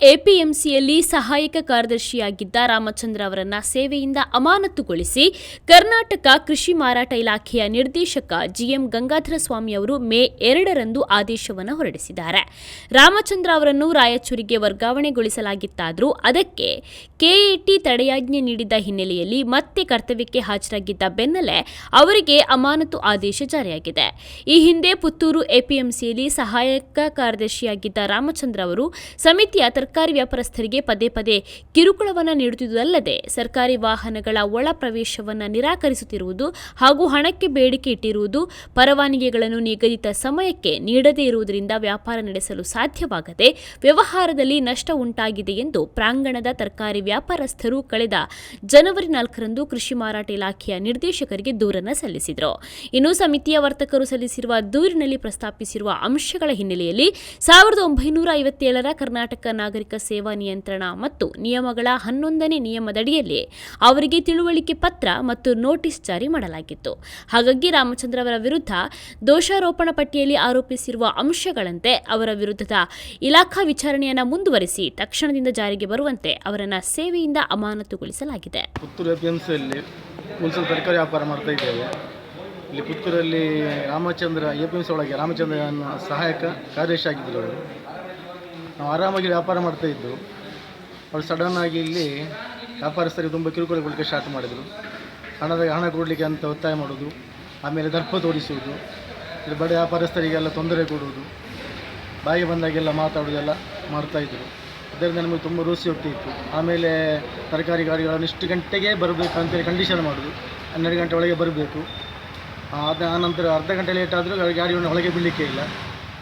ಎಪಿಎಂಸಿಯಲ್ಲಿ ಸಹಾಯಕ ಕಾರ್ಯದರ್ಶಿಯಾಗಿದ್ದ ರಾಮಚಂದ್ರ ಅವರನ್ನ ಸೇವೆಯಿಂದ ಅಮಾನತುಗೊಳಿಸಿ ಕರ್ನಾಟಕ ಕೃಷಿ ಮಾರಾಟ ಇಲಾಖೆಯ ನಿರ್ದೇಶಕ ಜಿಎಂ ಗಂಗಾಧರ ಸ್ವಾಮಿ ಅವರು ಮೇ ಎರಡರಂದು ಆದೇಶವನ್ನು ಹೊರಡಿಸಿದ್ದಾರೆ. ರಾಮಚಂದ್ರ ಅವರನ್ನು ರಾಯಚೂರಿಗೆ ವರ್ಗಾವಣೆಗೊಳಿಸಲಾಗಿತ್ತಾದರೂ ಅದಕ್ಕೆ ಕೆಎಟಿ ತಡೆಯಾಜ್ಞೆ ನೀಡಿದ್ದ ಹಿನ್ನೆಲೆಯಲ್ಲಿ ಮತ್ತೆ ಕರ್ತವ್ಯಕ್ಕೆ ಹಾಜರಾಗಿದ್ದ ಬೆನ್ನಲ್ಲೇ ಅವರಿಗೆ ಅಮಾನತು ಆದೇಶ ಜಾರಿಯಾಗಿದೆ. ಈ ಹಿಂದೆ ಪುತ್ತೂರು ಎಪಿಎಂಸಿಯಲ್ಲಿ ಸಹಾಯಕ ಕಾರ್ಯದರ್ಶಿಯಾಗಿದ್ದ ರಾಮಚಂದ್ರ ಅವರು ಸಮಿತಿಯ ತರಕಾರಿ ವ್ಯಾಪಾರಸ್ಥರಿಗೆ ಪದೇ ಪದೇ ಕಿರುಕುಳವನ್ನು ನೀಡುತ್ತಿದ್ದುದಲ್ಲದೆ ಸರ್ಕಾರಿ ವಾಹನಗಳ ಒಳ ಪ್ರವೇಶವನ್ನು ನಿರಾಕರಿಸುತ್ತಿರುವುದು ಹಾಗೂ ಹಣಕ್ಕೆ ಬೇಡಿಕೆ ಇಟ್ಟಿರುವುದು ಪರವಾನಗಿಗಳನ್ನು ನಿಗದಿತ ಸಮಯಕ್ಕೆ ನೀಡದೇ ಇರುವುದರಿಂದ ವ್ಯಾಪಾರ ನಡೆಸಲು ಸಾಧ್ಯವಾಗದೆ ವ್ಯವಹಾರದಲ್ಲಿ ನಷ್ಟ ಉಂಟಾಗಿದೆ ಎಂದು ಪ್ರಾಂಗಣದ ತರಕಾರಿ ವ್ಯಾಪಾರಸ್ಥರು ಕಳೆದ ಜನವರಿ ನಾಲ್ಕರಂದು ಕೃಷಿ ಮಾರಾಟ ಇಲಾಖೆಯ ನಿರ್ದೇಶಕರಿಗೆ ದೂರನ್ನು ಸಲ್ಲಿಸಿದರು. ಇನ್ನು ಸಮಿತಿಯ ವರ್ತಕರು ಸಲ್ಲಿಸಿರುವ ದೂರಿನಲ್ಲಿ ಪ್ರಸ್ತಾಪಿಸಿರುವ ಅಂಶಗಳ ಹಿನ್ನೆಲೆಯಲ್ಲಿ ಸಾವಿರದ ಒಂಬೈನೂರ ಐವತ್ತೇಳರ ಕರ್ನಾಟಕ ನಾಗರಿಕ ಸೇವಾ ನಿಯಂತ್ರಣ ಮತ್ತು ನಿಯಮಗಳ ಹನ್ನೊಂದನೇ ನಿಯಮದಡಿಯಲ್ಲಿ ಅವರಿಗೆ ತಿಳುವಳಿಕೆ ಪತ್ರ ಮತ್ತು ನೋಟಿಸ್ ಜಾರಿ ಮಾಡಲಾಗಿತ್ತು. ಹಾಗಾಗಿ ರಾಮಚಂದ್ರ ಅವರ ವಿರುದ್ಧ ದೋಷಾರೋಪಣ ಪಟ್ಟಿಯಲ್ಲಿ ಆರೋಪಿಸಿರುವ ಅಂಶಗಳಂತೆ ಅವರ ವಿರುದ್ಧದ ಇಲಾಖಾ ವಿಚಾರಣೆಯನ್ನು ಮುಂದುವರಿಸಿ ತಕ್ಷಣದಿಂದ ಜಾರಿಗೆ ಬರುವಂತೆ ಅವರನ್ನು ಸೇವೆಯಿಂದ ಅಮಾನತುಗೊಳಿಸಲಾಗಿದೆ. ಇಲ್ಲಿ ಪುತ್ತೂರಲ್ಲಿ Ramachandra A P M C ಒಳಗೆ ರಾಮಚಂದ್ರ ಸಹಾಯಕ ಕಾರ್ಯದರ್ಶಿ ಆಗಿದ್ದರು ಅವರು. ನಾವು ಆರಾಮಾಗಿ ವ್ಯಾಪಾರ ಮಾಡ್ತಾ ಇದ್ದು ಅವರು ಸಡನ್ನಾಗಿ ಇಲ್ಲಿ ವ್ಯಾಪಾರಸ್ಥರಿಗೆ ತುಂಬ ಕಿರುಕುಳ ಕೊಡಲಿಕ್ಕೆ ಸ್ಟಾರ್ಟ್ ಮಾಡಿದರು. ಹಣದ, ಹಣ ಕೊಡಲಿಕ್ಕೆ ಅಂತ ಒತ್ತಾಯ ಮಾಡೋದು, ಆಮೇಲೆ ದರ್ಪ ತೋರಿಸುವುದು, ಇಲ್ಲಿ ಬಡ ವ್ಯಾಪಾರಸ್ಥರಿಗೆಲ್ಲ ತೊಂದರೆ ಕೊಡುವುದು ಬಾಯಿಗೆ ಬಂದಾಗೆಲ್ಲ ಮಾತಾಡೋದೆಲ್ಲ ಮಾಡ್ತಾಯಿದ್ರು ಅದರಿಂದ ನಮಗೆ ತುಂಬ ರೋಸಿ ಹೋಗ್ತಿತ್ತು ಆಮೇಲೆ ತರಕಾರಿ ಗಾಡಿಗಳನ್ನು ಇಷ್ಟು ಗಂಟೆಗೆ ಬರಬೇಕು ಅಂತೇಳಿ ಕಂಡೀಷನ್ ಮಾಡೋದು. ಹನ್ನೆರಡು ಗಂಟೆ ಒಳಗೆ ಬರಬೇಕು. ಅದ ಆನಂತರ ಅರ್ಧ ಗಂಟೆ ಲೇಟ್ ಆದರೂ ಗಾಡಿಯನ್ನು ಒಳಗೆ ಬಿಡಲಿಕ್ಕೆ ಇಲ್ಲ.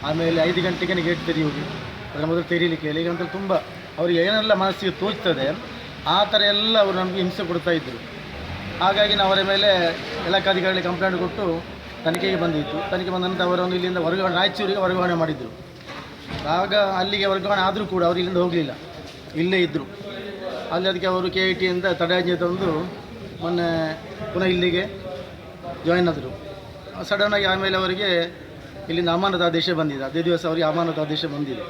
ಆಮೇಲೆ ಐದು ಗಂಟೆಗೆ ಗೇಟ್ ತೆರೆಯುವುದು. ಅದರ ಮೊದಲು ತೆರೀಲಿಕ್ಕೆ ಇಲ್ಲ ಈಗಂತೂ ತುಂಬ ಅವ್ರಿಗೆ ಏನೆಲ್ಲ ಮನಸ್ಸಿಗೆ ತೋಚ್ತದೆ, ಆ ಥರ ಎಲ್ಲ ಅವರು ನಮಗೆ ಹಿಂಸೆ ಕೊಡ್ತಾ ಇದ್ದರು ಹಾಗಾಗಿ ನಾವು ಅವರ ಮೇಲೆ ಇಲಾಖಾಧಿಕಾರಿಗಳಿಗೆ ಕಂಪ್ಲೇಂಟ್ ಕೊಟ್ಟು ತನಿಖೆಗೆ ಬಂದಿತ್ತು. ತನಿಖೆ ಬಂದ ನಂತರ ಅವರನ್ನು ಇಲ್ಲಿಂದ ವರ್ಗಾವಣೆ ರಾಯಚೂರಿಗೆ ವರ್ಗಾವಣೆ ಮಾಡಿದರು. ಆಗ ಅಲ್ಲಿಗೆ ವರ್ಗಾವಣೆ ಆದರೂ ಕೂಡ ಅವರು ಇಲ್ಲಿಂದ ಹೋಗಲಿಲ್ಲ. ಇಲ್ಲೇ ಇದ್ದರು ಅಲ್ಲಿ ಅದಕ್ಕೆ ಅವರು ಕೆ ಐ ಟಿಯಿಂದ ತಡೆಯಾಜ್ಞೆ ತಂದು ಮೊನ್ನೆ ಪುನಃ ಇಲ್ಲಿಗೆ ಜಾಯಿನ್ ಆದರು. ಸಡನ್ನಾಗಿ ಆಮೇಲೆ ಅವರಿಗೆ ಇಲ್ಲಿಂದ ಅಮಾನತ ಆದೇಶ ಬಂದಿದೆ. ಅದೇ ದಿವಸ ಅವರಿಗೆ ಅಮಾನತ ಆದೇಶ ಬಂದಿದೆ.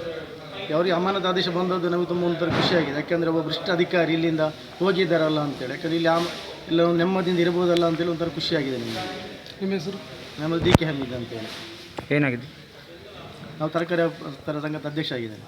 ಅವರಿಗೆ ಅಮಾನತ ಆದೇಶ ಬಂದದ್ದು ನಮಗೆ ತುಂಬ ಒಂಥರ ಖುಷಿಯಾಗಿದೆ. ಯಾಕೆಂದರೆ ಒಬ್ಬ ಭ್ರಷ್ಟ ಅಧಿಕಾರಿ ಇಲ್ಲಿಂದ ಹೋಗಿದ್ದಾರಲ್ಲ ಅಂತೇಳಿ. ಯಾಕಂದರೆ ಇಲ್ಲಿ ಆಮ ಇಲ್ಲ ಒಂದು ನೆಮ್ಮದಿಯಿಂದ ಇರ್ಬೋದಲ್ಲ ಅಂತೇಳಿ ಒಂಥರ ಖುಷಿಯಾಗಿದೆ ನಿಮಗೆ. ನಿಮ್ಮ ಹೆಸರು? ನಮ್ಮದು ಡಿ ಕೆ ಹಮೀದ್ ಅಂತೇಳಿ. ಏನಾಗಿದೆ? ನಾವು ತರಕಾರಿ ತರ ಸಂಘದ ಅಧ್ಯಕ್ಷ ಆಗಿದ್ದೇನೆ